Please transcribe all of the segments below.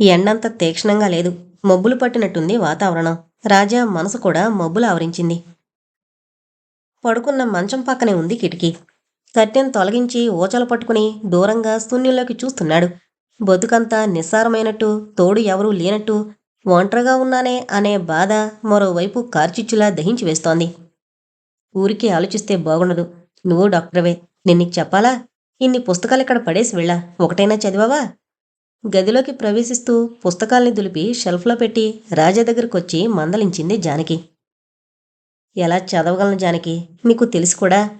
ఎండంత తీక్షణంగా లేదు. మబ్బులు పట్టినట్టుంది వాతావరణం. రాజా మనసు కూడా మబ్బులు ఆవరించింది. పడుకున్న మంచం పక్కనే ఉంది కిటికీ. కట్టెను తొలగించి ఊచలు పట్టుకుని దూరంగా శూన్యంలోకి చూస్తున్నాడు. బతుకంతా నిస్సారమైనట్టు తోడు ఎవరూ లేనట్టు ఒంటరిగా ఉన్నానే అనే బాధ మరోవైపు కార్చిచ్చులా దహించి వేస్తోంది. ఊరికి ఆలోచిస్తే బాగుండదు. నువ్వు డాక్టర్వే. నేను చెప్పాలా? ఇన్ని పుస్తకాలు ఇక్కడ పడేసి వెళ్ళా? ఒకటైనా చదివావా? గదిలోకి ప్రవేశిస్తూ పుస్తకాల్ని దులిపి షెల్ఫ్లో పెట్టి రాజా దగ్గరకొచ్చి మందలించింది జానకి. ఎలా చదవగలను జానకి? నీకు తెలుసు కూడా.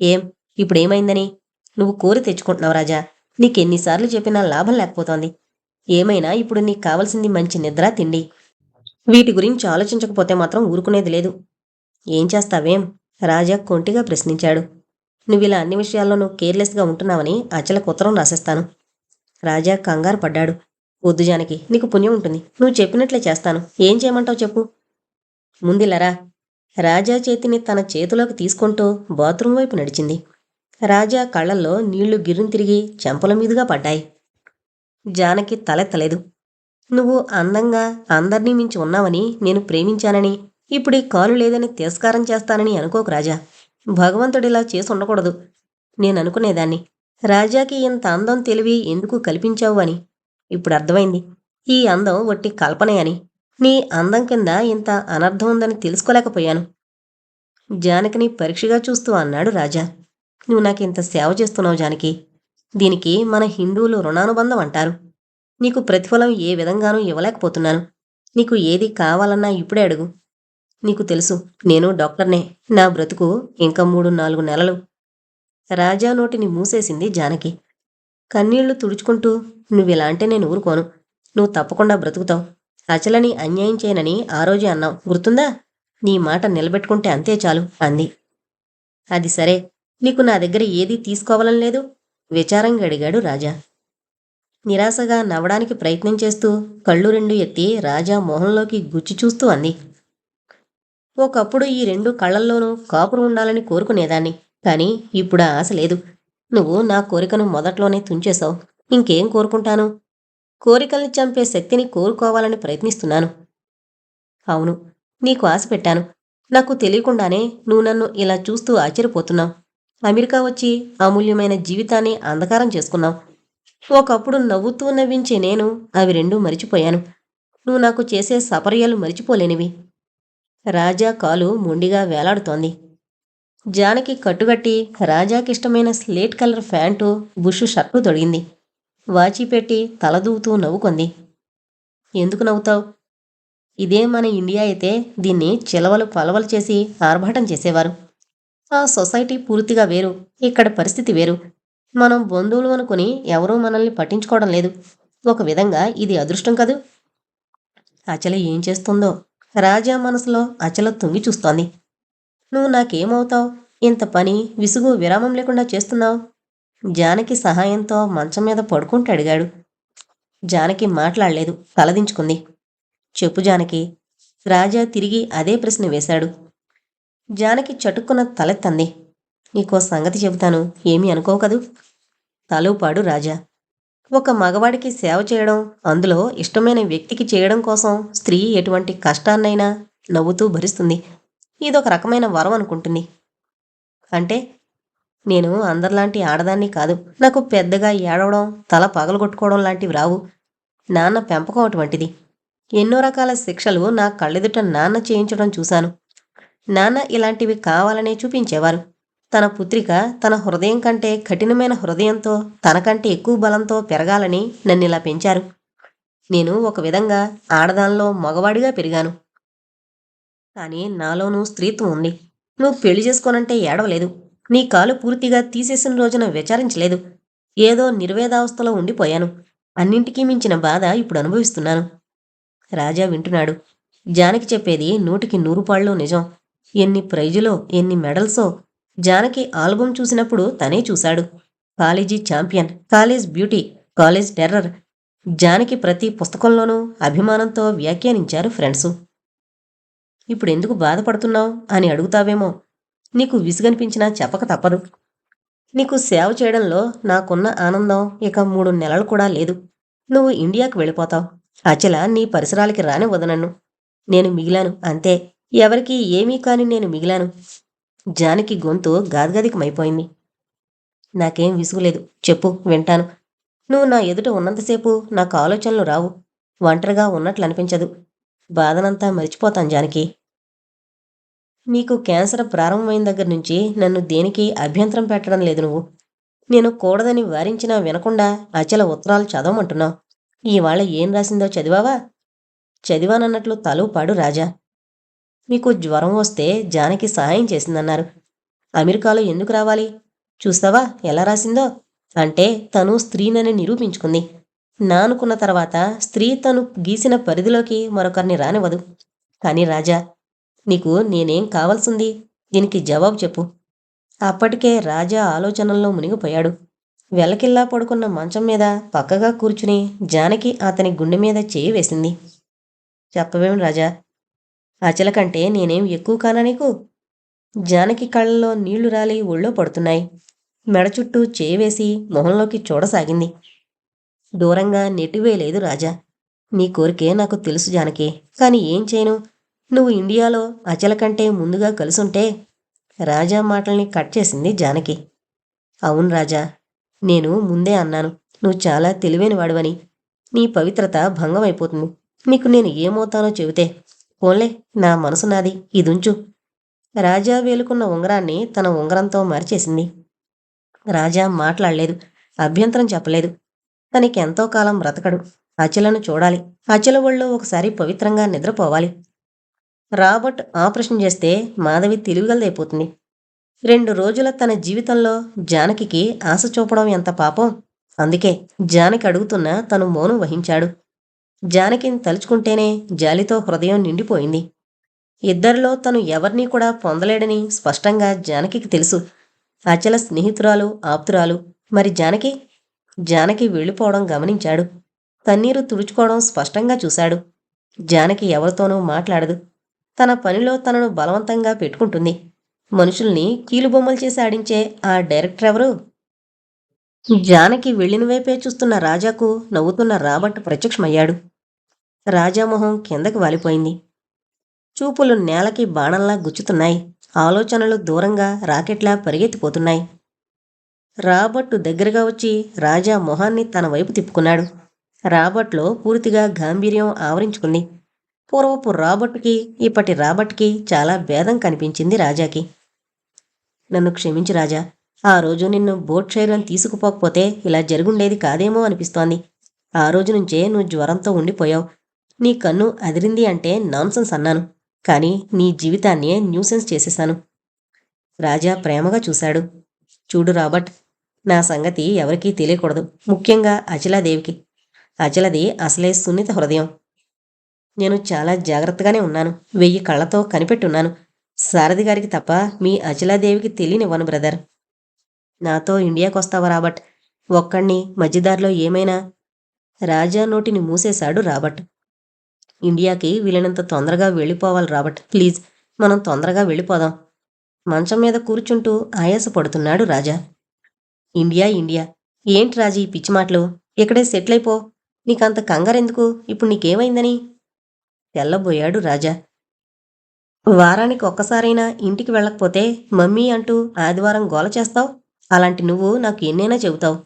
ఏం? ఇప్పుడేమైందని? నువ్వు కోరి తెచ్చుకుంటున్నావు రాజా. నీకెన్నిసార్లు చెప్పినా లాభం లేకపోతోంది. ఏమైనా ఇప్పుడు నీకు కావలసింది మంచి నిద్ర తిండి. వీటి గురించి ఆలోచించకపోతే మాత్రం ఊరుకునేది లేదు. ఏం చేస్తావేం రాజా కొంటిగా ప్రశ్నించాడు. నువ్విలా అన్ని విషయాల్లోనూ కేర్లెస్గా ఉంటున్నావని అచలకు ఉత్తరం రాసేస్తాను. రాజా కంగారు పడ్డాడు. వద్దు జానకి నీకు పుణ్యం ఉంటుంది. నువ్వు చెప్పినట్లే చేస్తాను. ఏం చేయమంటావు చెప్పు. ముందిలరా. రాజా చేతిని తన చేతిలోకి తీసుకుంటూ బాత్రూం వైపు నడిచింది. రాజా కళ్ళల్లో నీళ్ళు గిర్రును తిరిగి చెంపల మీదుగా పడ్డాయి. జానకి తలెత్తలేదు నువ్వు అందంగా అందర్నీ మించి ఉన్నావని నేను ప్రేమించానని ఇప్పుడు ఈ కాలు లేదని తిరస్కారం చేస్తానని అనుకోకు రాజా. భగవంతుడిలా చేసి ఉండకూడదు. నేను అనుకునేదాన్ని. రాజాకి ఇంత అందం తెలివి ఎందుకు కల్పించావు అని? ఇప్పుడు అర్థమైంది. ఈ అందం వట్టి కల్పనే అని. నీ అందం కింద ఇంత అనర్థం ఉందని తెలుసుకోలేకపోయాను. జానకిని పరీక్షగా చూస్తూ అన్నాడు రాజా. నువ్వు నాకింత సేవ చేస్తున్నావు జానకి. దీనికి మన హిందువులు రుణానుబంధం అంటారు. నీకు ప్రతిఫలం ఏ విధంగానూ ఇవ్వలేకపోతున్నాను. నీకు ఏది కావాలన్నా ఇప్పుడే అడుగు. నీకు తెలుసు నేను డాక్టర్నే. నా బ్రతుకు ఇంకా మూడు నాలుగు నెలలు. రాజా నోటిని మూసేసింది జానకి. కన్నీళ్ళు తుడుచుకుంటూ నువ్విలా అంటే నేను ఊరుకోను. నువ్వు తప్పకుండా బ్రతుకుతావు. అచలని అన్యాయం చేయనని ఆ రోజే అన్నావు. గుర్తుందా? నీ మాట నిలబెట్టుకుంటే అంతే చాలు అంది. అది సరే. నీకు నా దగ్గర ఏదీ తీసుకోవాలని లేదు విచారంగా అడిగాడు రాజా. నిరాశగా నవ్వడానికి ప్రయత్నం చేస్తూ కళ్ళు రెండు ఎత్తి రాజా మొహంలోకి గుచ్చి చూస్తూ అంది. ఒకప్పుడు ఈ రెండు కళ్ళల్లోనూ కాపురు ఉండాలని కోరుకునేదాన్ని. కానీ ఇప్పుడు ఆశ లేదు. నువ్వు నా కోరికను మొదట్లోనే తుంచేశావు. ఇంకేం కోరుకుంటాను? కోరికల్ని చంపే శక్తిని కోరుకోవాలని ప్రయత్నిస్తున్నాను. అవును నీకు ఆశ పెట్టాను. నాకు తెలియకుండానే నువ్వు నన్ను ఇలా చూస్తూ ఆశ్చర్యపోతున్నావు. అమెరికా వచ్చి అమూల్యమైన జీవితాన్ని అంధకారం చేసుకున్నావు. ఒకప్పుడు నవ్వుతూ నవ్వించే నేను అవి రెండూ మరిచిపోయాను. నువ్వు నాకు చేసే సపర్యాలు మరిచిపోలేనివి. రాజా కాలు మొండిగా వేలాడుతోంది. జానకి కట్టుగట్టి రాజాకిష్టమైన slate colour pant bush shirt తొడిగింది. వాచి పెట్టి తలదూవుతూ నవ్వుకుంది. ఎందుకు నవ్వుతావు? ఇదే మన ఇండియా అయితే దీన్ని చిలవలు పలవలు చేసి ఆర్భాటం చేసేవారు. ఆ సొసైటీ పూర్తిగా వేరు ఇక్కడ పరిస్థితి వేరు. మనం బంధువులు అనుకుని ఎవరూ మనల్ని పట్టించుకోవడం లేదు. ఒక విధంగా ఇది అదృష్టం కదూ? అచల ఏం చేస్తుందో రాజా మనసులో అచల తుంగి చూస్తోంది. నువ్వు నాకేమవుతావు? ఇంత పని విసుగు విరామం లేకుండా చేస్తున్నావు? జానకి సహాయంతో మంచం మీద పడుకుంటూ అడిగాడు. జానకి మాట్లాడలేదు తలదించుకుంది. చెప్పు జానకి రాజా తిరిగి అదే ప్రశ్న వేశాడు. జానకి చటుక్కున తలెత్తంది నీకో సంగతి చెబుతాను ఏమీ అనుకోవు కదూ? రాజా. ఒక మగవాడికి సేవ చేయడం అందులో ఇష్టమైన వ్యక్తికి చేయడం కోసం స్త్రీ ఎటువంటి కష్టాన్నైనా నవ్వుతూ భరిస్తుంది. ఇదొక రకమైన వరం అనుకుంటుంది అంటే నేను అందరిలాంటి ఆడదాన్ని కాదు. నాకు పెద్దగా ఏడవడం తల పగలగొట్టుకోవడం లాంటివి రావు. నాన్న పెంపకం అటువంటిది. ఎన్నో రకాల శిక్షలు నా కళ్ళెదుట నాన్న చేయించడం చూశాను. నాన్న ఇలాంటివి కావాలనే చూపించేవారు. తన పుత్రిక తన హృదయం కంటే కఠినమైన హృదయంతో తనకంటే ఎక్కువ బలంతో పెరగాలని నన్ను ఇలా పెంచారు. నేను ఒక విధంగా ఆడదానిలో మగవాడిగా పెరిగాను. కానీ నాలోనూ స్త్రీత్వం ఉంది. నువ్వు పెళ్ళి చేసుకోనంటే ఏడవలేదు. నీ కాలు పూర్తిగా తీసేసిన రోజున విచారించలేదు. ఏదో నిర్వేదావస్థలో ఉండిపోయాను. అన్నింటికీ మించిన బాధ ఇప్పుడు అనుభవిస్తున్నాను. రాజా వింటున్నాడు. జానకి చెప్పేది నూటికి నూరు పాళ్ళు నిజం. ఎన్ని ప్రైజులో ఎన్ని మెడల్సో జానకి ఆల్బం చూసినప్పుడు తనే చూశాడు. College champion college beauty college terror Janaki ప్రతి పుస్తకంలోనూ అభిమానంతో వ్యాఖ్యానించారు ఫ్రెండ్సు. ఇప్పుడెందుకు బాధపడుతున్నావు? అని అడుగుతావేమో. నీకు విసుగనిపించినా చెప్పక తప్పదు. నీకు సేవ చేయడంలో నాకున్న ఆనందం ఇక మూడు నెలలు కూడా లేదు. నువ్వు ఇండియాకు వెళ్ళిపోతావు. అచల నీ పరిసరాలకి రాని వదనన్ను నేను మిగిలాను అంతే. ఎవరికీ ఏమీ కాని నేను మిగిలాను. జానకి గొంతు గాద్గదికమైపోయింది. నాకేం విసుగులేదు. చెప్పు వింటాను. నువ్వు నా ఎదుట ఉన్నంతసేపు నాకు ఆలోచనలు రావు. ఒంటరిగా ఉన్నట్లు అనిపించదు బాధనంతా మరిచిపోతాను జానకి. నీకు క్యాన్సర్ ప్రారంభమైన దగ్గర నుంచి నన్ను దేనికి అభ్యంతరం పెట్టడం లేదు నువ్వు? నేను కూడదని వారించినా వినకుండా అచల ఉత్తరాలు చదవమంటున్నావు. ఇవాళ ఏం రాసిందో చదివావా? చదివానన్నట్లు తలుపాడు రాజా. మీకు జ్వరం వస్తే జానకి సహాయం చేసిందన్నారు. అమెరికాలో ఎందుకు రావాలి? చూస్తావా ఎలా రాసిందో? అంటే తను స్త్రీనని నిరూపించుకుంది. నా అనుకున్న తర్వాత స్త్రీ తను గీసిన పరిధిలోకి మరొకరిని రానివ్వదు. కానీ రాజా నీకు నేనేం కావాల్సింది? దీనికి జవాబు చెప్పు. అప్పటికే రాజా ఆలోచనల్లో మునిగిపోయాడు. వెలకిల్లా పడుకున్న మంచం మీద పక్కగా కూర్చుని జానకి అతని గుండె మీద చేయి వేసింది. చెప్పవేం రాజా? అచల కంటే నేనేం ఎక్కువ కానా నీకు? జానకి కళ్ళల్లో నీళ్ళు రాలి ఒళ్ళో పడుతున్నాయి. మెడ చుట్టూ చేయి వేసి మొహంలోకి చూడసాగింది. దూరంగా నెట్టివేయలేదు రాజా. నీ కోరికే నాకు తెలుసు జానకి కాని ఏం చేయను? నువ్వు ఇండియాలో అచల కంటే ముందుగా కలుసుంటే రాజా మాటల్ని కట్ చేసింది జానకి. అవును రాజా నేను ముందే అన్నాను. నువ్వు చాలా తెలివైన వాడివని. నీ పవిత్రత భంగమైపోతుంది. నీకు నేను ఏమవుతానో చెబితే. పోన్లే నా మనసు నాది. ఇదుంచు. రాజా వేలుకున్న ఉంగరాన్ని తన ఉంగరంతో మరిచేసింది. రాజా మాట్లాడలేదు. అభ్యంతరం చెప్పలేదు. తనకెంతో కాలం బ్రతకడు. అచలను చూడాలి. అచల ఒళ్ళో ఒకసారి పవిత్రంగా నిద్రపోవాలి. రాబర్ట్ ఆపరేషన్ చేస్తే మాధవి తెలివిగలదైపోతుంది. రెండు రోజుల తన జీవితంలో జానకికి ఆశ చూపడం ఎంత పాపం? అందుకే జానకి అడుగుతున్న తను మౌనం వహించాడు. జానకిని తలుచుకుంటేనే జాలితో హృదయం నిండిపోయింది. ఇద్దరిలో తను ఎవరినీ కూడా పొందలేడని స్పష్టంగా జానకికి తెలుసు. అచల స్నేహితురాలు ఆప్తురాలు. మరి జానకి? జానకి వెళ్ళిపోవడం గమనించాడు. తన్నీరు తుడుచుకోవడం స్పష్టంగా చూశాడు. జానకి ఎవరితోనూ మాట్లాడదు. తన పనిలో తనను బలవంతంగా పెట్టుకుంటుంది. మనుషుల్ని కీలుబొమ్మలు చేసి ఆడించే ఆ డైరెక్టర్ ఎవరు? జానకి వెళ్ళిన వైపే చూస్తున్న రాజాకు నవ్వుతున్న రాబర్ట్ ప్రత్యక్షమయ్యాడు. రాజామొహం కిందకి వాలిపోయింది. చూపులు నేలకి బాణంలా గుచ్చుతున్నాయి. ఆలోచనలు దూరంగా రాకెట్లా పరిగెత్తిపోతున్నాయి. రాబర్టు దగ్గరగా వచ్చి రాజా మొహాన్ని తన వైపు తిప్పుకున్నాడు. రాబర్ట్లో పూర్తిగా గాంభీర్యం ఆవరించుకుంది. పూర్వపు రాబర్ట్కి ఇప్పటి రాబర్ట్కి చాలా భేదం కనిపించింది రాజాకి. నన్ను క్షమించు రాజా. ఆ రోజు నిన్ను బోట్ షైర్లను తీసుకుపోకపోతే ఇలా జరుగుండేది కాదేమో అనిపిస్తోంది. ఆ రోజు నుంచే నువ్వు జ్వరంతో ఉండిపోయావు. నీ కన్ను అదిరింది అంటే నాన్సెన్స్ అన్నాను. కానీ నీ జీవితాన్నే న్యూసెన్స్ చేసేశాను. రాజా ప్రేమగా చూశాడు. చూడు రాబర్ట్ నా సంగతి ఎవరికీ తెలియకూడదు. ముఖ్యంగా అచలాదేవికి. అచలది అసలే సున్నిత హృదయం. నేను చాలా జాగ్రత్తగానే ఉన్నాను. వెయ్యి కళ్ళతో కనిపెట్టున్నాను. సారథి గారికి తప్ప మీ అచలాదేవికి తెలియనివ్వను బ్రదర్. నాతో ఇండియాకొస్తావా రాబర్ట్? ఒక్కణ్ణి మధ్యదారిలో ఏమైనా రాజా నోటిని మూసేశాడు రాబర్ట్. ఇండియాకి వీలైనంత తొందరగా వెళ్ళిపోవాలి రాబర్ట్. ప్లీజ్ మనం తొందరగా వెళ్ళిపోదాం. మంచం మీద కూర్చుంటూ ఆయాసపడుతున్నాడు రాజా. India India. ఏంటి రాజీ పిచ్చి మాటలు? ఇక్కడే సెటిల్ అయిపో. నీకంత కంగారెందుకు? ఇప్పుడు నీకేమైందని? తెల్లబోయాడు రాజా. వారానికి ఒక్కసారైనా ఇంటికి వెళ్ళకపోతే మమ్మీ అంటూ ఆదివారం గోల చేస్తావు? అలాంటి నువ్వు నాకు ఎన్నైనా చెబుతావు.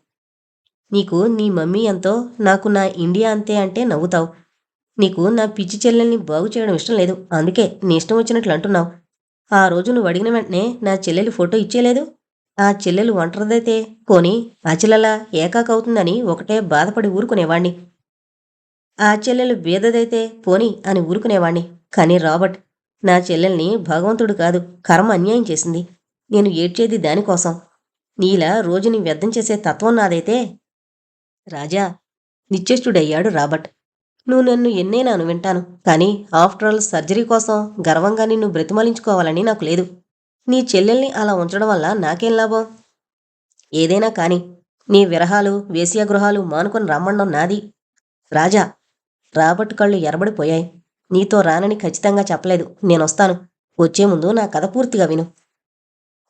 నీకు నీ మమ్మీ ఎంతో నాకు నా ఇండియా అంతే అంటే నవ్వుతావు. నీకు నా పిచ్చి చెల్లెల్ని బాగు చేయడం ఇష్టం లేదు అందుకే నీ ఇష్టం వచ్చినట్లు అంటున్నావు. ఆ రోజు నువ్వు అడిగిన వెంటనే నా చెల్లెలి ఫోటో ఇచ్చేలేదు? ఆ చెల్లెలు ఒంటరిదైతే పోని అచలలా ఏకాకవుతుందని ఒకటే బాధపడి ఊరుకునేవాణ్ణి. ఆ చెల్లెలు బీదదైతే పోని అని ఊరుకునేవాణ్ణి. కానీ రాబర్ట్ నా చెల్లెల్ని భగవంతుడు కాదు కర్మ అన్యాయం చేసింది. నేను ఏడ్చేది దానికోసం. నీలా రోజుని వ్యర్థం చేసే తత్వం నాదైతే. రాజా నిశ్చేష్టుడయ్యాడు రాబర్ట్. నువ్వు నన్ను ఎన్నేనాను వింటాను కానీ ఆఫ్టర్ ఆల్ సర్జరీ కోసం గర్వంగా నిన్ను బ్రతిమలించుకోవాలని నాకు లేదు. నీ చెల్లెల్ని అలా ఉంచడం వల్ల నాకేం లాభం? ఏదైనా కాని నీ విరహాలు వేశ్యాగృహాలు మానుకొని రమ్మడం నాది. రాజా రాబర్ట్ కళ్ళు ఎరబడిపోయాయి. నీతో రానని ఖచ్చితంగా చెప్పలేదు. నేనొస్తాను. వచ్చే ముందు నా కథ పూర్తిగా విను.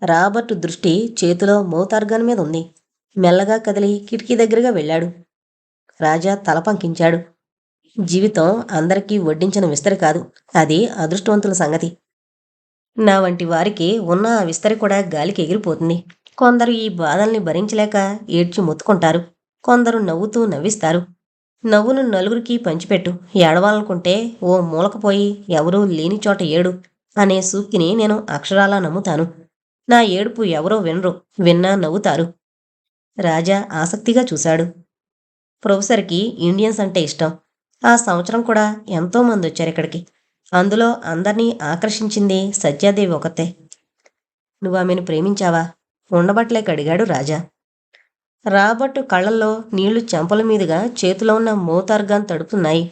రాబర్ట్ దృష్టి చేతిలో మౌతార్గాన్ మీద ఉంది. మెల్లగా కదిలి కిటికీ దగ్గరగా వెళ్ళాడు. రాజా తల పంకించాడు. జీవితం అందరికీ వడ్డించిన విస్తరి కాదు. అది అదృష్టవంతుల సంగతి. నా వంటి వారికి ఉన్న ఆ విస్తరి కూడా గాలికి ఎగిరిపోతుంది. కొందరు ఈ బాధల్ని భరించలేక ఏడ్చి మొత్తుకుంటారు. కొందరు నవ్వుతూ నవ్విస్తారు. నవ్వును నలుగురికి పంచిపెట్టు. ఏడవాలనుకుంటే ఓ మూలకపోయి ఎవరూ లేని చోట ఏడు అనే సూక్తిని నేను అక్షరాలా నమ్ముతాను. నా ఏడుపు ఎవరో వినరు. విన్నా నవ్వుతారు. రాజా ఆసక్తిగా చూశాడు. ప్రొఫెసర్కి ఇండియన్స్ అంటే ఇష్టం. ఆ సంవత్సరం కూడా ఎంతో మంది వచ్చారు ఇక్కడికి. అందులో అందరినీ ఆకర్షించింది సత్యాదేవి ఒకతే. నువ్వు ఆమెను ప్రేమించావా? ఉండబట్లేక అడిగాడు రాజా. రాబట్టు కళ్ళల్లో నీళ్ళు చెంపల మీదుగా చేతిలో ఉన్న మోతార్గాన్ తడుపుతున్నాయి.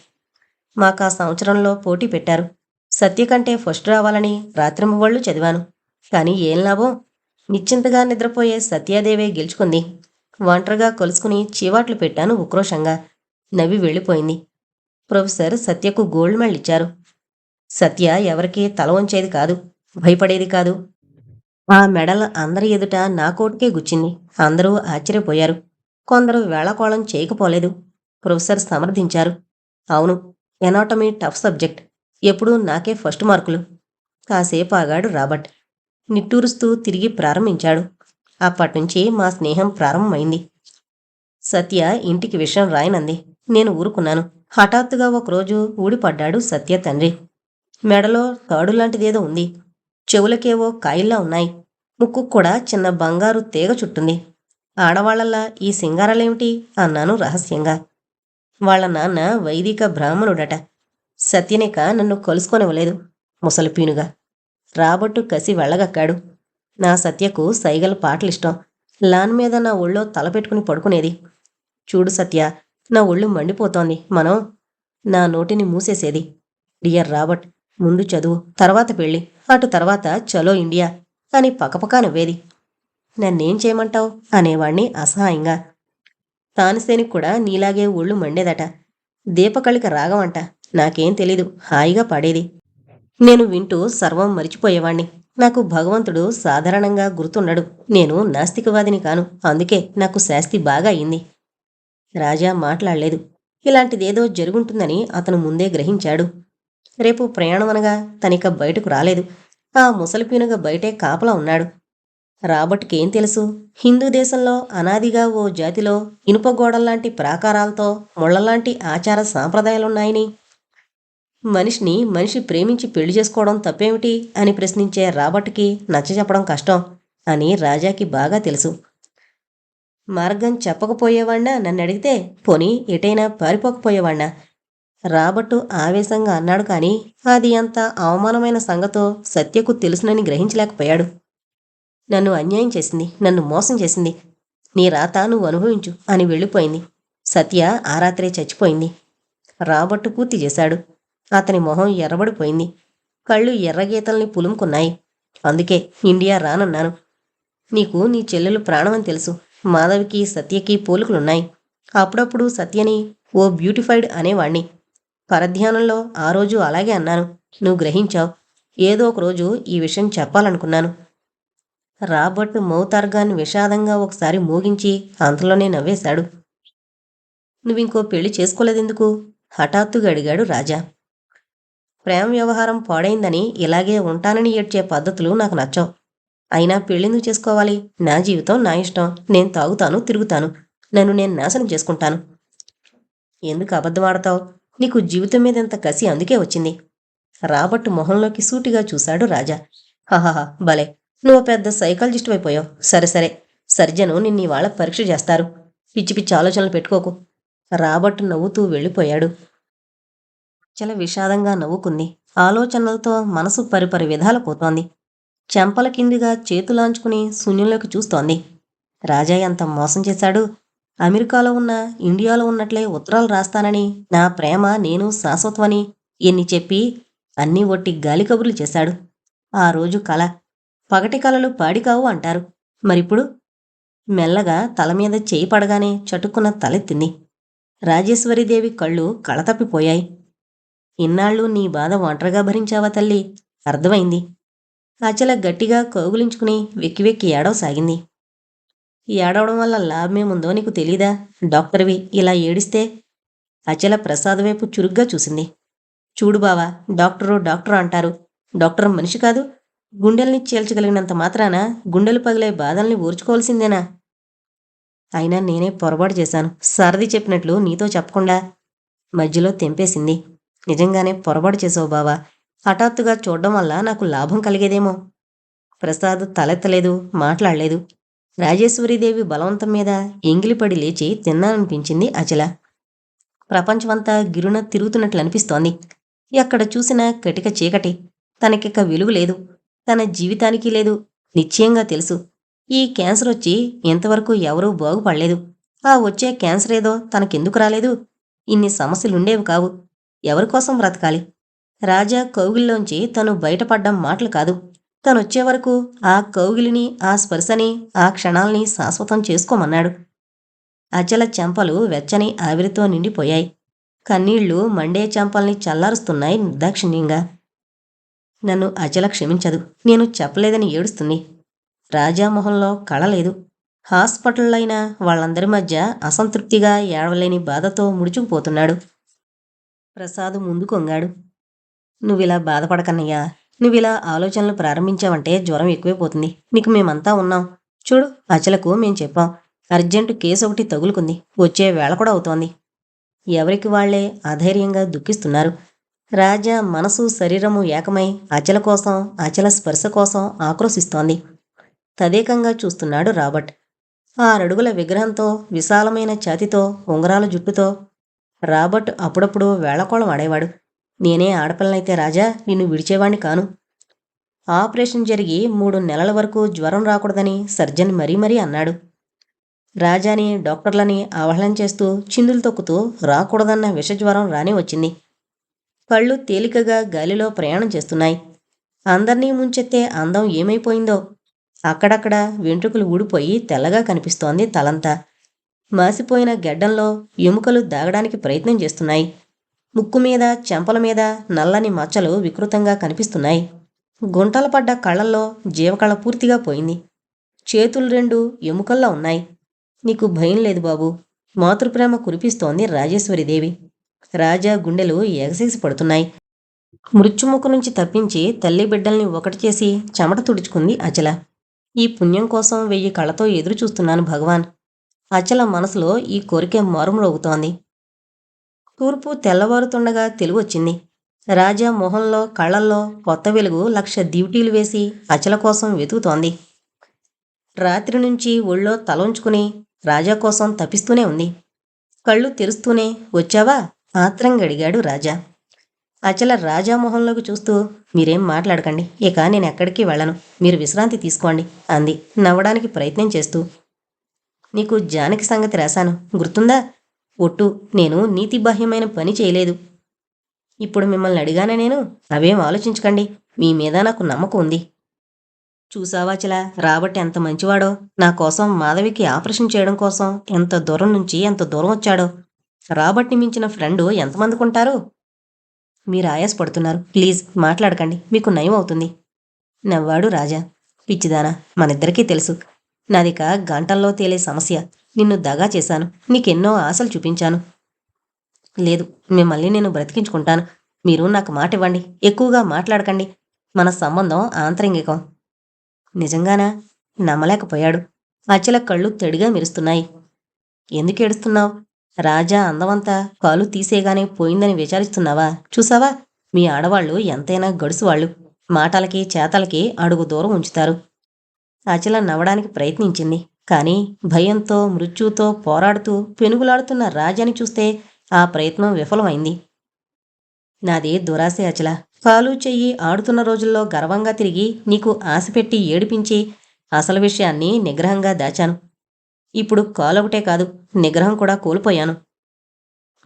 మాకు ఆ సంవత్సరంలో పోటీ పెట్టారు. సత్య కంటే ఫస్ట్ రావాలని రాత్రింబళ్ళు చదివాను. కానీ ఏం లాభం? నిశ్చింతగా నిద్రపోయే సత్యాదేవే గెలుచుకుంది. ఒంటరిగా కొలుసుకుని చీవాట్లు పెట్టాను ఉక్రోషంగా. నవ్వి వెళ్ళిపోయింది. ప్రొఫెసర్ సత్యకు గోల్డ్ మెడల్ ఇచ్చారు. సత్య ఎవరికీ తల వంచేది కాదు. భయపడేది కాదు. ఆ మెడల్ అందరి ఎదుట నాకోటికే గుచ్చింది. అందరూ ఆశ్చర్యపోయారు. కొందరు వేళకోళం చేయకపోలేదు. ప్రొఫెసర్ సమర్థించారు. అవును ఎనాటమీ టఫ్ సబ్జెక్ట్. ఎప్పుడూ నాకే ఫస్ట్ మార్కులు. కాసేపు ఆగాడు రాబర్ట్. నిట్టూరుస్తూ తిరిగి ప్రారంభించాడు. అప్పటినుంచి మా స్నేహం ప్రారంభమైంది. సత్య ఇంటికి విషయం రాయనంది. నేను ఊరుకున్నాను. హఠాత్తుగా ఒకరోజు ఊడిపడ్డాడు సత్య తండ్రి. మెడలో తాడు లాంటిదేదో ఉంది. చెవులకేవో కాయిల్లా ఉన్నాయి. ముక్కు కూడా చిన్న బంగారు తీగ చుట్టుంది. ఆడవాళ్ళల్లా ఈ సింగారాలేమిటి అన్నాను రహస్యంగా. వాళ్ళ నాన్న వైదిక బ్రాహ్మణుడట. సత్యనిక నన్ను కలుసుకొనివ్వలేదు ముసలిపీనుగా. రాబట్టు కసి వెళ్ళగక్కాడు. నా సత్యకు సైగల పాటలిష్టం. లాన్ మీద నా ఒళ్ళో తలపెట్టుకుని పడుకునేది. చూడు సత్య నా ఒళ్ళు మండిపోతోంది. మనం నా నోటిని మూసేసేది. డియర్ రాబర్ట్ ముందు చదువు తర్వాత పెళ్ళి అటు తర్వాత చలో ఇండియా అని పకపకా నవ్వేది. నన్నేం చేయమంటావు? అనేవాణ్ణి అసహాయంగా. తానసేని కూడా నీలాగే ఒళ్ళు మండేదట. దీపకళిక రాగమంట. నాకేం తెలీదు. హాయిగా పాడేది. నేను వింటూ సర్వం మరిచిపోయేవాణ్ణి. నాకు భగవంతుడు సాధారణంగా గుర్తుండడు. నేను నాస్తికవాదిని కాను. అందుకే నాకు శాస్తి బాగా అయింది. రాజా మాట్లాడలేదు. ఇలాంటిదేదో జరుగుంటుందని అతను ముందే గ్రహించాడు. రేపు ప్రయాణమనగా తనిక బయటకు రాలేదు. ఆ ముసలిపీనుగా బయటే కాపలా ఉన్నాడు. రాబర్ట్కేం తెలుసు? హిందూ దేశంలో అనాదిగా ఓ జాతిలో ఇనుప గోడల్లాంటి ప్రాకారాలతో ముళ్ళలాంటి ఆచార సాంప్రదాయాలున్నాయని. మనిషిని మనిషి ప్రేమించి పెళ్ళి చేసుకోవడం తప్పేమిటి అని ప్రశ్నించే రాబర్ట్కి నచ్చజెప్పడం కష్టం అని రాజాకి బాగా తెలుసు. మార్గం చెప్పకపోయేవాణ్ణా? నన్ను అడిగితే పోనీ ఎటైనా పారిపోకపోయేవాణ్ణా? రాబర్టు ఆవేశంగా అన్నాడు కానీ అది అంత అవమానమైన సంగతో సత్యకు తెలుసునని గ్రహించలేకపోయాడు. నన్ను అన్యాయం చేసింది నన్ను మోసం చేసింది. నీ రాత నువ్వు అనుభవించు అని వెళ్ళిపోయింది. సత్య ఆ రాత్రే చచ్చిపోయింది. రాబట్టు పూర్తి చేశాడు. అతని మొహం ఎర్రబడిపోయింది. కళ్ళు ఎర్రగీతల్ని పులుముకున్నాయి. అందుకే ఇండియా రానన్నాను. నీకు నీ చెల్లెలు ప్రాణమని తెలుసు. మాధవికి సత్యకి పోలుకులున్నాయి. అప్పుడప్పుడు సత్యని ఓ బ్యూటిఫైడ్ అనేవాణ్ణి. పరధ్యానంలో ఆ రోజు అలాగే అన్నాను. నువ్వు గ్రహించావు. ఏదో ఒక రోజు ఈ విషయం చెప్పాలనుకున్నాను. రాబర్ట్ మౌతార్గాన్ని విషాదంగా ఒకసారి మోగించి అంతలోనే నవ్వేశాడు. నువ్వింకో పెళ్ళి చేసుకోలేదెందుకు? హఠాత్తుగా అడిగాడు రాజా. ప్రేమ వ్యవహారం పాడైందని ఇలాగే ఉంటానని ఏడ్చే పద్ధతులు నాకు నచ్చవు. అయినా పెళ్ళెందుకు చేసుకోవాలి? నా జీవితం నా ఇష్టం. నేను తాగుతాను తిరుగుతాను. నన్ను నేను నాశనం చేసుకుంటాను. ఎందుకు అబద్ధం ఆడతావు? నీకు జీవితం మీద ఎంత కసి అందుకే వచ్చింది. రాబర్ట్ మొహంలోకి సూటిగా చూశాడు రాజా. హహహ భలే. నువ్వు పెద్ద సైకాలజిస్ట్ అయిపోయావు సరే సరే. సర్జను నిన్ను ఇవాళ పరీక్ష చేస్తారు. పిచ్చి పిచ్చి ఆలోచనలు పెట్టుకోకు. రాబర్ట్ నవ్వుతూ వెళ్ళిపోయాడు. చల విషాదంగా నవ్వుకుంది. ఆలోచనలతో మనసు పరిపరి విధాల పోతోంది. చెంపల కిందిగా చేతులాంచుకుని శూన్యంలోకి చూస్తోంది. రాజా ఎంత మోసం చేశాడు. అమెరికాలో ఉన్న ఇండియాలో ఉన్నట్లే ఉత్తరాలు రాస్తానని నా ప్రేమ నేను శాశ్వతమని ఎన్ని చెప్పి అన్నీ ఒట్టి గాలి కబుర్లు చేశాడు. ఆ రోజు కళ పగటి కలలు పాడికావు అంటారు. మరిప్పుడు మెల్లగా తల మీద చేయి పడగానే చటుక్కున తలెత్తింది. రాజేశ్వరీదేవి కళ్ళు కళతప్పిపోయాయి. ఇన్నాళ్ళు నీ బాధ ఒంటరిగా భరించావా తల్లి? అర్థమైంది. అచల గట్టిగా కౌగులించుకుని వెక్కి వెక్కి ఏడవసాగింది. ఏడవడం వల్ల లాభమేముందో నీకు తెలీదా? డాక్టర్వి ఇలా ఏడిస్తే అచల ప్రసాద్ వైపు చురుగ్గా చూసింది. చూడు బావా డాక్టరు డాక్టరు అంటారు. డాక్టర్ మనిషి కాదు గుండెల్ని చీల్చగలిగినంత మాత్రాన గుండెలు పగిలే బాధల్ని ఊర్చుకోవాల్సిందేనా? అయినా నేనే పొరపాటు చేశాను. సరది చెప్పినట్లు నీతో చెప్పకుండా మధ్యలో తెంపేసింది. నిజంగానే పొరపాటు చేసావు బావా. హఠాత్తుగా చూడడం వల్ల నాకు లాభం కలిగేదేమో. ప్రసాద్ తలెత్తలేదు మాట్లాడలేదు. రాజేశ్వరీదేవి బలవంతం మీద ఎంగిలిపడి లేచి తిన్నాననిపించింది అచల. ప్రపంచమంతా గిరున తిరుగుతున్నట్లు అనిపిస్తోంది. ఎక్కడ చూసినా కటిక చీకటి. తనకిక వెలుగు లేదు. తన జీవితానికి లేదు. నిశ్చయంగా తెలుసు. ఈ క్యాన్సర్ వచ్చి ఇంతవరకు ఎవరూ బాగుపడలేదు. ఆ వచ్చే క్యాన్సర్ ఏదో తనకెందుకు రాలేదు? ఇన్ని సమస్యలుండేవి కావు. ఎవరి కోసం బ్రతకాలి? రాజా కౌగిల్లోంచి తను బయటపడ్డం మాటలు కాదు. తనొచ్చే వరకు ఆ కౌగిలిని ఆ స్పర్శని ఆ క్షణాల్ని శాశ్వతం చేసుకోమన్నాడు. అచల చెంపలు వెచ్చని ఆవిరితో నిండిపోయాయి. కన్నీళ్ళు మండే చెంపల్ని చల్లారుస్తున్నాయి నిర్దాక్షిణ్యంగా. నన్ను అచల క్షమించదు. నేను చెప్పలేదని ఏడుస్తుంది. రాజామొహంలో కళ లేదు. హాస్పిటల్లో అయిన వాళ్ళందరి మధ్య అసంతృప్తిగా ఏడవలేని బాధతో ముడుచుకుపోతున్నాడు. ప్రసాద్ ముందు కొంగాడు. నువ్విలా బాధపడకన్నయ్యా. నువ్విలా ఆలోచనలు ప్రారంభించావంటే జ్వరం ఎక్కువైపోతుంది. నీకు మేమంతా ఉన్నాం. చూడు అచలకు మేం చెప్పాం. అర్జెంటు కేసు ఒకటి తగులుకుంది. వచ్చే వేళ కూడా అవుతోంది. ఎవరికి వాళ్ళే అధైర్యంగా దుఃఖిస్తున్నారు. రాజా మనసు శరీరము ఏకమై అచల కోసం అచల స్పర్శ కోసం ఆక్రోశిస్తోంది. తదేకంగా చూస్తున్నాడు రాబర్ట్. ఆరడుగుల విగ్రహంతో విశాలమైన ఛాతితో ఉంగరాల జుట్టుతో రాబర్ట్ అప్పుడప్పుడు వేళకోళం ఆడేవాడు. నేనే ఆడపిల్లనైతే రాజా నిన్ను విడిచేవాణ్ణి కాను. ఆపరేషన్ జరిగి మూడు నెలల వరకు జ్వరం రాకూడదని సర్జన్ మరీ మరీ అన్నాడు. రాజాని డాక్టర్లని అవహేళన చేస్తూ చిందులు తొక్కుతూ రాకూడదన్న విషజ్వరం రాని వచ్చింది. కళ్ళు తేలికగా గాలిలో ప్రయాణం చేస్తున్నాయి. అందర్నీ ముంచెత్తే అందం ఏమైపోయిందో? అక్కడక్కడ వెంట్రుకలు ఊడిపోయి తెల్లగా కనిపిస్తోంది తలంతా. మాసిపోయిన గెడ్డంలో ఎముకలు దాగడానికి ప్రయత్నం చేస్తున్నాయి. ముక్కు మీద చెంపల మీద నల్లని మచ్చలు వికృతంగా కనిపిస్తున్నాయి. గుంటలు పడ్డ కళ్ళల్లో జీవకళ పూర్తిగా పోయింది. చేతులు రెండు ఎముకల్లా ఉన్నాయి. నీకు భయం లేదు బాబు. మాతృప్రేమ కురిపిస్తోంది రాజేశ్వరిదేవి. రాజా గుండెలు ఎగసేసి పడుతున్నాయి. మృత్యుముఖ నుంచి తప్పించి తల్లి బిడ్డల్ని ఒకటి చేసి చెమట తుడుచుకుంది అచల. ఈ పుణ్యం కోసం వెయ్యి కళ్ళతో ఎదురు చూస్తున్నాను భగవాన్. అచల మనసులో ఈ కోరిక మారుమ్రోగుతోంది. తూర్పు తెల్లవారుతుండగా తెలివొచ్చింది. రాజా మొహంలో కళ్ళల్లో కొత్త వెలుగు లక్ష డ్యూటీలు వేసి అచల కోసం వెతుకుతోంది. రాత్రి నుంచి ఒళ్ళో తలంచుకుని రాజా కోసం తప్పిస్తూనే ఉంది. కళ్ళు తెరుస్తూనే వచ్చావా? ఆత్రంగా అడిగాడు రాజా. అచల రాజా మొహంలోకి చూస్తూ మీరేం మాట్లాడకండి. ఇక నేను ఎక్కడికి వెళ్ళను. మీరు విశ్రాంతి తీసుకోండి అంది. నవ్వడానికి ప్రయత్నం చేస్తూ నీకు జానకి సంగతి రాశాను. గుర్తుందా? ఒట్టు నేను నీతిబాహ్యమైన పని చేయలేదు. ఇప్పుడు మిమ్మల్ని అడిగానే నేను. అవేం ఆలోచించకండి. మీ మీద నాకు నమ్మకం ఉంది. చూసావా రాబట్టి ఎంత మంచివాడో. నా కోసం మాధవికి ఆపరేషన్ చేయడం కోసం ఎంత దూరం నుంచి ఎంత దూరం వచ్చాడో. రాబర్ట్ని మించిన ఫ్రెండ్ ఎంతమందికి ఉంటారు మీరు ఆయాసపడుతున్నారు. ప్లీజ్ మాట్లాడకండి. మీకు నయం అవుతుంది నవ్వాడు రాజా. పిచ్చిదానా మనిద్దరికీ తెలుసు. నాదిక గంటల్లో తేలే సమస్య. నిన్ను దగా చేశాను. నీకెన్నో ఆశలు చూపించాను. లేదు మిమ్మల్ని నేను బ్రతికించుకుంటాను. మీరు నాకు మాట ఇవ్వండి ఎక్కువగా మాట్లాడకండి. మన సంబంధం ఆంతరింగికం. నిజంగానా? నమ్మలేకపోయాడు. అచ్చల కళ్ళు తెడిగా మెరుస్తున్నాయి. ఎందుకు ఏడుస్తున్నావు రాజా అందమంతా కాలు తీసేగానే పోయిందని విచారిస్తున్నావా? చూసావా? మీ ఆడవాళ్ళు ఎంతైనా గడుసువాళ్ళు మాటలకి చేతలకి అడుగు దూరం ఉంచుతారు. అచల నవ్వడానికి ప్రయత్నించింది. కానీ భయంతో మృత్యుతో పోరాడుతూ పెనుగులాడుతున్న రాజాని చూస్తే ఆ ప్రయత్నం విఫలమైంది. నాది దురాశ అచల. కాలు చెయ్యి ఆడుతున్న రోజుల్లో గర్వంగా తిరిగి నీకు ఆశ పెట్టి ఏడిపించి అసలు విషయాన్ని నిగ్రహంగా దాచాను. ఇప్పుడు కాలొకటే కాదు నిగ్రహం కూడా కోల్పోయాను.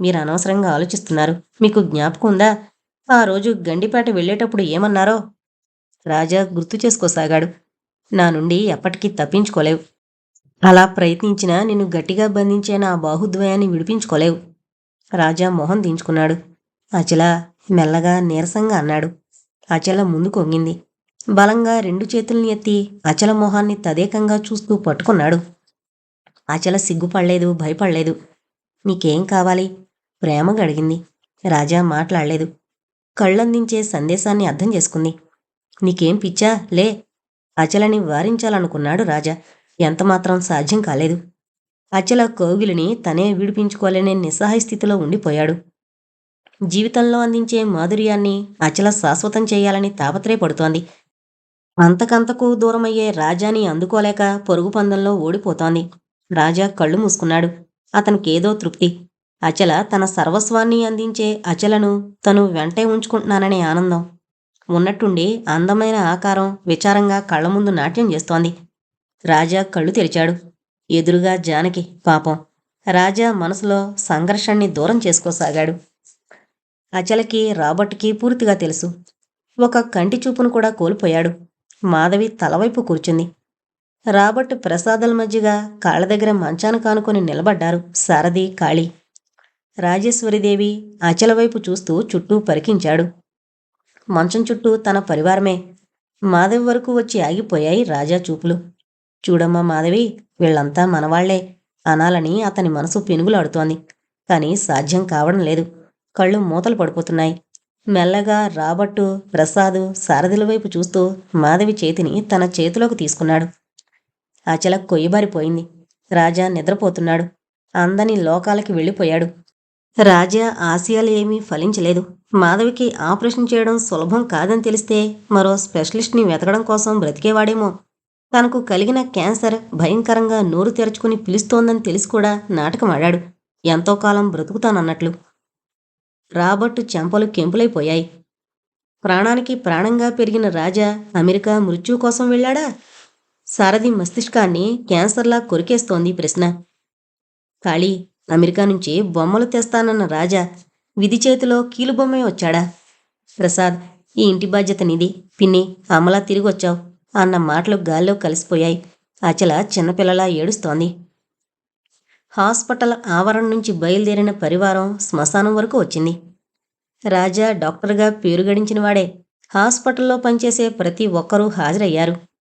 మీరు అనవసరంగా ఆలోచిస్తున్నారు. మీకు జ్ఞాపకం ఉందా? ఆ రోజు గండిపేట వెళ్ళేటప్పుడు ఏమన్నారో? రాజా గుర్తు చేసుకోసాగాడు. నా నుండి ఎప్పటికీ తప్పించుకోలేవు. అలా ప్రయత్నించినా నిన్ను గట్టిగా బంధించే నా బాహుద్వయాన్ని విడిపించుకోలేవు. రాజా మొహం దించుకున్నాడు. అచల మెల్లగా నీరసంగా అన్నాడు. అచల ముందు కొంగింది. బలంగా రెండు చేతుల్ని ఎత్తి అచల మొహాన్ని తదేకంగా చూస్తూ పట్టుకున్నాడు. ఆచల సిగ్గుపడలేదు భయపడలేదు. నీకేం కావాలి? ప్రేమగా అడిగింది. రాజా మాట్లాడలేదు. కళ్ళందించే సందేశాన్ని అర్థం చేసుకుంది. నీకేం పిచ్చా? లే. అచలని వారించాలనుకున్నాడు రాజా. ఎంతమాత్రం సాధ్యం కాలేదు. అచల కోగిలిని తనే విడిపించుకోలేని నిస్సహాయ స్థితిలో ఉండిపోయాడు. జీవితంలో అందించే మాధుర్యాన్ని అచల శాశ్వతం చేయాలని తాపత్రయపడుతోంది. అంతకంతకు దూరమయ్యే రాజాని అందుకోలేక పొరుగు పందంలో ఓడిపోతోంది. రాజా కళ్ళు మూసుకున్నాడు. అతనికేదో తృప్తి. అచల తన సర్వస్వాన్ని అందించే అచలను తను వెంటే ఉంచుకుంటున్నాననే ఆనందం. ఉన్నట్టుండి అందమైన ఆకారం విచారంగా కళ్ళ ముందు నాట్యం చేస్తోంది. రాజా కళ్ళు తెరిచాడు. ఎదురుగా జానకి పాపం. రాజా మనసులో సంఘర్షణని దూరం చేసుకోసాగాడు. అచలకి రాబర్ట్కి పూర్తిగా తెలుసు. ఒక కంటి చూపును కూడా కోల్పోయాడు. మాధవి తలవైపు కూర్చుంది. రాబర్ట్ ప్రసాదాల మధ్యగా కాళ్ళ దగ్గర మంచాన కానుకొని నిలబడ్డారు సారథి కాళీ. రాజేశ్వరిదేవి అచల వైపు చూస్తూ చుట్టూ పరికించాడు. మంచం చుట్టూ తన పరివారమే. మాధవి వరకు వచ్చి ఆగిపోయాయి రాజా చూపులు. చూడమ్మా మాధవి వీళ్ళంతా మనవాళ్ళే అనాలని అతని మనసు పెనుగులాడుతోంది. కానీ సాధ్యం కావడం లేదు. కళ్ళు మూతలు పడిపోతున్నాయి. మెల్లగా రాబట్టు ప్రసాదు సారథుల వైపు చూస్తూ మాధవి చేతిని తన చేతిలోకి తీసుకున్నాడు. అచల కొయ్యబారిపోయింది. రాజా నిద్రపోతున్నాడు. అందని లోకాలకి వెళ్ళిపోయాడు. రాజా ఆశయాలు ఏమీ ఫలించలేదు. మాధవికి ఆపరేషన్ చేయడం సులభం కాదని తెలిస్తే మరో స్పెషలిస్ట్ని వెతకడం కోసం బ్రతికేవాడేమో. తనకు కలిగిన క్యాన్సర్ భయంకరంగా నోరు తెరుచుకుని పిలుస్తోందని తెలిసి కూడా నాటకం ఆడాడు. ఎంతో కాలం బ్రతుకుతానన్నట్లు. రాబర్ట్ చెంపలు కెంపులైపోయాయి. ప్రాణానికి ప్రాణంగా పెరిగిన రాజా అమెరికా మృత్యు కోసం వెళ్ళాడా? సారథి మస్తిష్కాన్ని క్యాన్సర్లా కొరికేస్తోంది ప్రశ్న. కాళీ అమెరికా నుంచి బొమ్మలు తెస్తానన్న రాజా విధి చేతిలో కీలుబొమ్మే వచ్చాడా? ప్రసాద్ ఈ ఇంటి బాధ్యత నిది. పిన్ని అమలా తిరిగి వచ్చావు అన్న మాటలు గాల్లో కలిసిపోయాయి. అచల చిన్నపిల్లలా ఏడుస్తోంది. హాస్పిటల్ ఆవరణ నుంచి బయలుదేరిన పరివారం శ్మశానం వరకు వచ్చింది. రాజా డాక్టర్గా పేరు గడించినవాడే. హాస్పిటల్లో పనిచేసే ప్రతి ఒక్కరూ హాజరయ్యారు.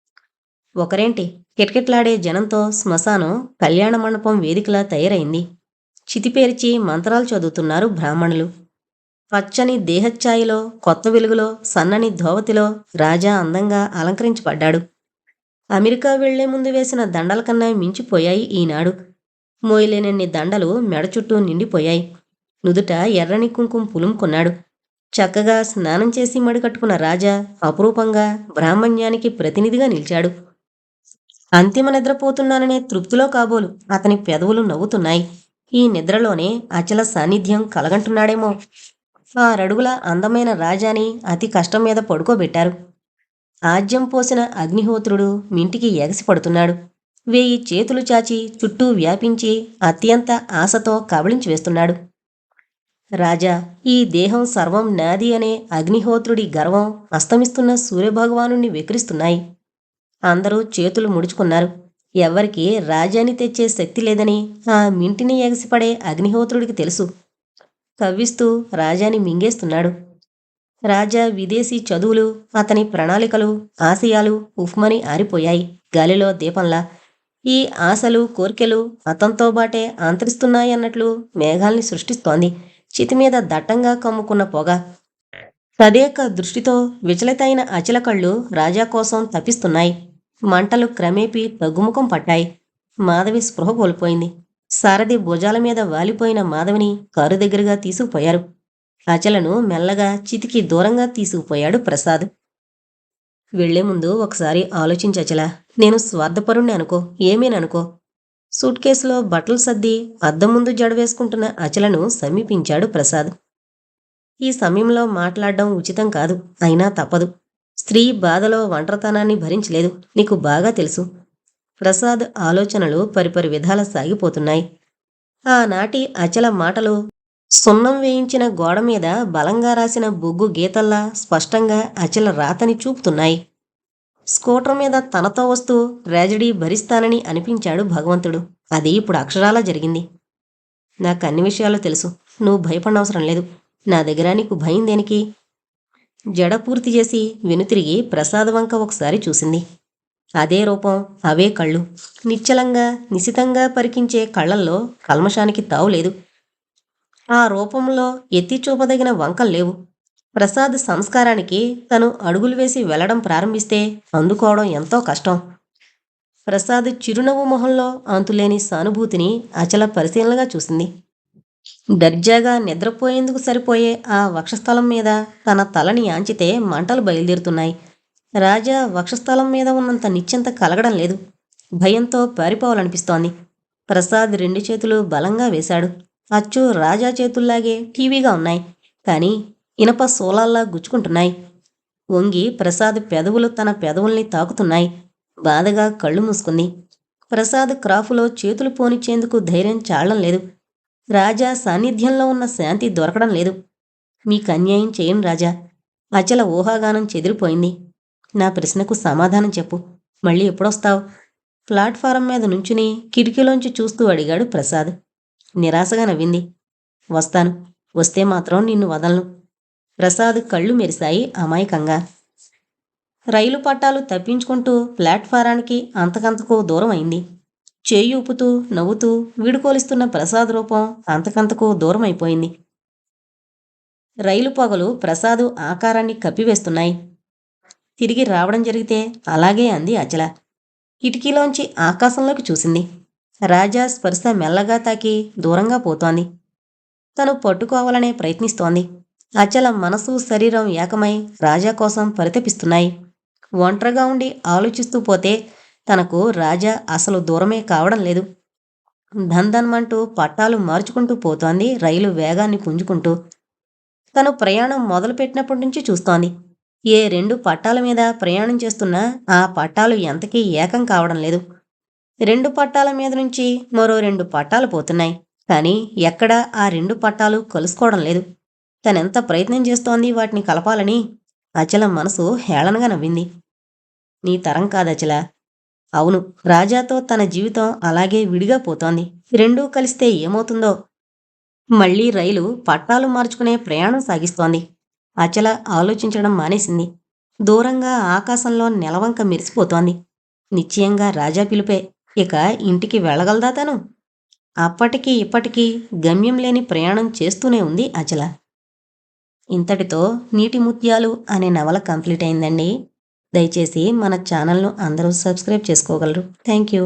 ఒకరేంటి? కిటకిట్లాడే జనంతో శ్మశానం కళ్యాణ మండపం వేదికలా తయారైంది. చితిపేర్చి మంత్రాలు చదువుతున్నారు బ్రాహ్మణులు. పచ్చని దేహఛాయలో కొత్త వెలుగులో సన్నని ధోవతిలో రాజా అందంగా అలంకరించబడ్డాడు. అమెరికా వెళ్ళే ముందు వేసిన దండల కన్నా మించిపోయాయి ఈనాడు. మోయలేనన్ని దండలు మెడ చుట్టూ నిండిపోయాయి. నుదుట ఎర్రని కుంకుమ పులుముకున్నాడు చక్కగా స్నానం చేసి మడికట్టుకున్న రాజా అపురూపంగా బ్రాహ్మణ్యానికి ప్రతినిధిగా నిలిచాడు. అంతిమ నిద్రపోతున్నాననే తృప్తిలో కాబోలు అతని పెదవులు నవ్వుతున్నాయి. ఈ నిద్రలోనే అచల సాన్నిధ్యం కలగంటున్నాడేమో. ఆరడుగుల అందమైన రాజాని అతి కష్టం మీద పడుకోబెట్టారు. ఆజ్యం పోసిన అగ్నిహోత్రుడు మింటికి ఎగసి పడుతున్నాడు. వేయి చేతులు చాచి చుట్టూ వ్యాపించి అత్యంత ఆశతో కబళించి వేస్తున్నాడు. రాజా ఈ దేహం సర్వం నాది అనే అగ్నిహోత్రుడి గర్వం అస్తమిస్తున్న సూర్యభగవాను వెకిరిస్తున్నాయి అందరూ చేతులు ముడుచుకున్నారు. ఎవరికి రాజాని తెచ్చే శక్తి లేదని ఆ మింటిని ఎగసిపడే అగ్నిహోత్రుడికి తెలుసు. కవ్విస్తూ రాజాని మింగేస్తున్నాడు. రాజా విదేశీ చదువులు అతని ప్రణాళికలు ఆశయాలు ఉఫ్మని ఆరిపోయాయి గాలిలో దీపంలా. ఈ ఆశలు కోర్కెలు అతంతో బాటే ఆంతరిస్తున్నాయన్నట్లు మేఘాల్ని సృష్టిస్తోంది. చితిమీద దట్టంగా కమ్ముకున్న పొగ. తదేక దృష్టితో విచలితైన అచల కళ్ళు రాజా కోసం తప్పిస్తున్నాయి. మంటలు క్రమేపీ తగ్గుముఖం పట్టాయి మాధవి స్పృహ కోల్పోయింది. సారథి భుజాల మీద వాలిపోయిన మాధవిని కారు దగ్గరగా తీసుకుపోయారు. అచలను మెల్లగా చితికి దూరంగా తీసుకుపోయాడు ప్రసాద్. వెళ్ళే ముందు ఒకసారి ఆలోచించచలా నేను స్వార్థపరుణ్ణి అనుకో ఏమేననుకో సూట్ కేసులో బట్టలు సర్ది అద్దం ముందు జడవేసుకుంటున్న అచలను సమీపించాడు ప్రసాద్. ఈ సమయంలో మాట్లాడడం ఉచితం కాదు అయినా తప్పదు. స్త్రీ బాధలో ఒంటరితనాన్ని భరించలేదు. నీకు బాగా తెలుసు. ప్రసాద్ ఆలోచనలు పరిపరి విధాల సాగిపోతున్నాయి. ఆనాటి అచల మాటలు సున్నం వేయించిన గోడ మీద బలంగా రాసిన బొగ్గు గీతల్లా స్పష్టంగా అచల రాతని చూపుతున్నాయి. స్కూటర్ మీద తనతో వస్తూ ట్రాజడీ భరిస్తానని అనిపించాడు భగవంతుడు. అది ఇప్పుడు అక్షరాలా జరిగింది. నాకు అన్ని విషయాలు తెలుసు. నువ్వు భయపడనవసరం లేదు. నా దగ్గర నీకు భయం దేనికి? జడ పూర్తి చేసి వెనుతిరిగి ప్రసాద్ వంక ఒకసారి చూసింది. అదే రూపం అవే కళ్ళు. నిశ్చలంగా నిశితంగా పరికించే కళ్ళల్లో కల్మషానికి తావులేదు ఆ రూపంలో ఎత్తి చూపదగిన వంకలు లేవు. ప్రసాద్ సంస్కారానికి తను అడుగులు వేసి వెళ్ళడం ప్రారంభిస్తే అందుకోవడం ఎంతో కష్టం. ప్రసాద్ చిరునవ్వు మొహంలో అంతులేని సానుభూతిని అచల పరిశీలనగా చూసింది. దర్జాగా నిద్రపోయేందుకు సరిపోయే ఆ వక్షస్థలం మీద తన తలని ఆంచితే మంటలు బయలుదేరుతున్నాయి. రాజా వక్షస్థలం మీద ఉన్నంత నిశ్చింత కలగడం లేదు. భయంతో పారిపోవాలనిపిస్తోంది. ప్రసాద్ రెండు చేతులు బలంగా వేశాడు. అచ్చు రాజా చేతుల్లాగే టీవీగా ఉన్నాయి. కానీ ఇనప సోలాల్లా గుచ్చుకుంటున్నాయి. వంగి ప్రసాద్ పెదవులు తన పెదవుల్ని తాకుతున్నాయి. బాధగా కళ్ళు మూసుకుంది. ప్రసాద్ క్రాఫులో చేతులు పోనిచ్చేందుకు ధైర్యం చాలడం లేదు. రాజా సాన్నిధ్యంలో ఉన్న శాంతి దొరకడం లేదు. మీకు అన్యాయం చేయను రాజా. అచల ఊహాగానం చెదిరిపోయింది. నా ప్రశ్నకు సమాధానం చెప్పు. మళ్ళీ ఎప్పుడొస్తావు? ప్లాట్ఫారం మీద నుంచుని కిటికీలోంచి చూస్తూ అడిగాడు ప్రసాద్. నిరాశగా నవ్వింది. వస్తాను. వస్తే మాత్రం నిన్ను వదలను. ప్రసాద్ కళ్ళు మెరిశాయి అమాయకంగా. రైలు పట్టాలు తప్పించుకుంటూ ప్లాట్ఫారానికి అంతకంతకు దూరం అయింది. చేయి ఊపుతూ నవ్వుతూ వీడుకోలిస్తున్న ప్రసాద్ రూపం అంతకంతకు దూరం అయిపోయింది రైలు పొగలు ప్రసాదు ఆకారాన్ని కప్పివేస్తున్నాయి. తిరిగి రావడం జరిగితే అలాగే అంది అచల. కిటికీలోంచి ఆకాశంలోకి చూసింది. రాజా స్పర్శ మెల్లగా తాకి దూరంగా పోతోంది. తను పట్టుకోవాలనే ప్రయత్నిస్తోంది. అచల మనసు శరీరం ఏకమై రాజా కోసం పరితపిస్తున్నాయి. ఒంటరిగా ఉండి ఆలోచిస్తూ పోతే తనకు రాజా అసలు దూరమే కావడం లేదు. ధన్ధన్మంటూ పట్టాలు మార్చుకుంటూ పోతోంది రైలు వేగాన్ని పుంజుకుంటూ. తను ప్రయాణం మొదలుపెట్టినప్పటి నుంచి చూస్తోంది. ఏ రెండు పట్టాల మీద ప్రయాణం చేస్తున్నా ఆ పట్టాలు ఎంతకీ ఏకం కావడం లేదు. రెండు పట్టాల మీద నుంచి మరో రెండు పట్టాలు పోతున్నాయి. కానీ ఎక్కడా ఆ రెండు పట్టాలు కలుసుకోవడం లేదు. తనెంత ప్రయత్నం చేస్తోంది వాటిని కలపాలని అచల మనసు హేళనగా నవ్వింది. నీ తరం కాదచల అవును రాజాతో తన జీవితం అలాగే విడిగా పోతోంది. రెండూ కలిస్తే ఏమవుతుందో? మళ్ళీ రైలు పట్టాలు మార్చుకునే ప్రయాణం సాగిస్తోంది. అచల ఆలోచించడం మానేసింది. దూరంగా ఆకాశంలో నెలవంక మెరిసిపోతోంది. నిశ్చయంగా రాజా పిలుపే ఇక ఇంటికి వెళ్ళగలదా తను? అప్పటికి ఇప్పటికీ గమ్యం లేని ప్రయాణం చేస్తూనే ఉంది అచల. ఇంతటితో నీటి ముత్యాలు అనే నవల కంప్లీట్ అయిందండి. దయచేసి మన ఛానల్ను అందరూ సబ్స్క్రైబ్ చేసుకోగలరు. Thank you.